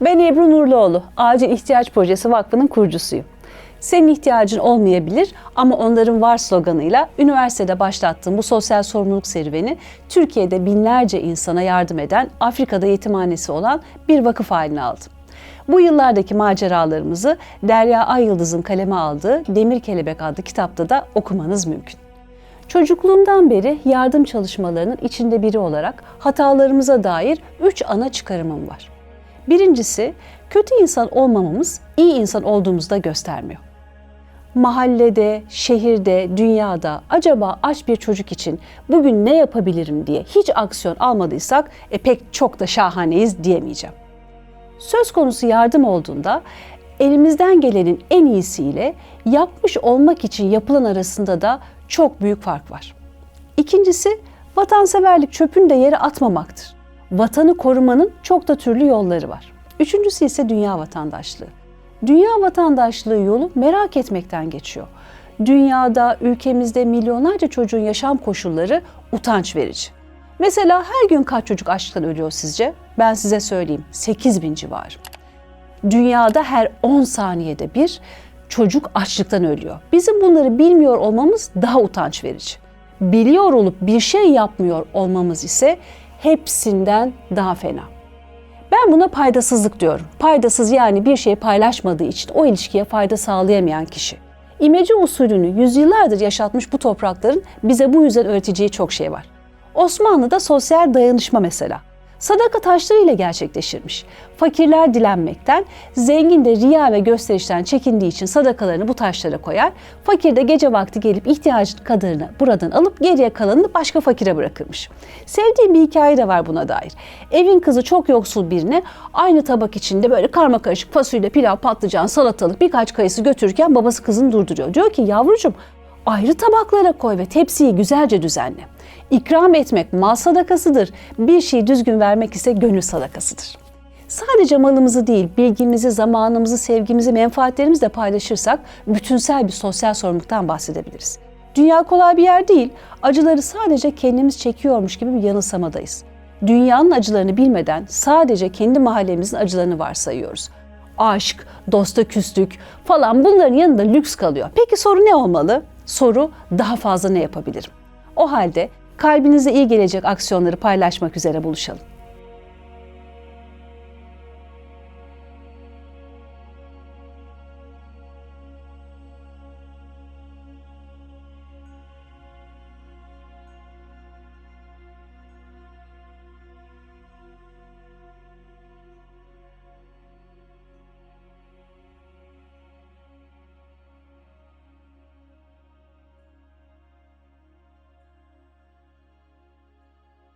Ben Ebru Nurluoğlu, Acil İhtiyaç Projesi Vakfı'nın kurucusuyum. Senin ihtiyacın olmayabilir ama onların var sloganıyla üniversitede başlattığım bu sosyal sorumluluk serüveni Türkiye'de binlerce insana yardım eden Afrika'da yetimhanesi olan bir vakıf haline aldı. Bu yıllardaki maceralarımızı Derya Ayyıldız'ın kaleme aldığı Demir Kelebek adlı kitapta da okumanız mümkün. Çocukluğumdan beri yardım çalışmalarının içinde biri olarak hatalarımıza dair üç ana çıkarımım var. Birincisi, kötü insan olmamamız iyi insan olduğumuzu da göstermiyor. Mahallede, şehirde, dünyada acaba aç bir çocuk için bugün ne yapabilirim diye hiç aksiyon almadıysak e pek çok da şahaneyiz diyemeyeceğim. Söz konusu yardım olduğunda elimizden gelenin en iyisiyle yapmış olmak için yapılan arasında da çok büyük fark var. İkincisi vatanseverlik çöpünü de yere atmamaktır. Vatanı korumanın çok da türlü yolları var. Üçüncüsü ise dünya vatandaşlığı. Dünya vatandaşlığı yolu merak etmekten geçiyor. Dünyada, ülkemizde milyonlarca çocuğun yaşam koşulları utanç verici. Mesela her gün kaç çocuk açlıktan ölüyor sizce? Ben size söyleyeyim 8 bin civarı. Dünyada her 10 saniyede bir çocuk açlıktan ölüyor. Bizim bunları bilmiyor olmamız daha utanç verici. Biliyor olup bir şey yapmıyor olmamız ise hepsinden daha fena. Ben buna paydasızlık diyorum. Paydasız yani bir şey paylaşmadığı için o ilişkiye fayda sağlayamayan kişi. İmece usulünü yüzyıllardır yaşatmış bu toprakların bize bu yüzden öğreteceği çok şey var. Osmanlı'da sosyal dayanışma mesela. Sadaka taşlarıyla gerçekleşirmiş. Fakirler dilenmekten, zengin de riya ve gösterişten çekindiği için sadakalarını bu taşlara koyar. Fakir de gece vakti gelip ihtiyacın kadarını buradan alıp geriye kalanını başka fakire bırakırmış. Sevdiğim bir hikaye de var buna dair. Evin kızı çok yoksul birine aynı tabak içinde böyle karma karışık fasulye, pilav, patlıcan, salatalık birkaç kayısı götürürken babası kızını durduruyor. Diyor ki yavrucuğum ayrı tabaklara koy ve tepsiyi güzelce düzenle. İkram etmek mal sadakasıdır. Bir şeyi düzgün vermek ise gönül sadakasıdır. Sadece malımızı değil, bilgimizi, zamanımızı, sevgimizi, menfaatlerimizi de paylaşırsak bütünsel bir sosyal sorumluluktan bahsedebiliriz. Dünya kolay bir yer değil. Acıları sadece kendimiz çekiyormuş gibi bir yanılsamadayız. Dünyanın acılarını bilmeden sadece kendi mahallemizin acılarını varsayıyoruz. Aşk, dosta küslük falan bunların yanında lüks kalıyor. Peki soru ne olmalı? Soru daha fazla ne yapabilirim? O halde kalbinize iyi gelecek aksiyonları paylaşmak üzere buluşalım.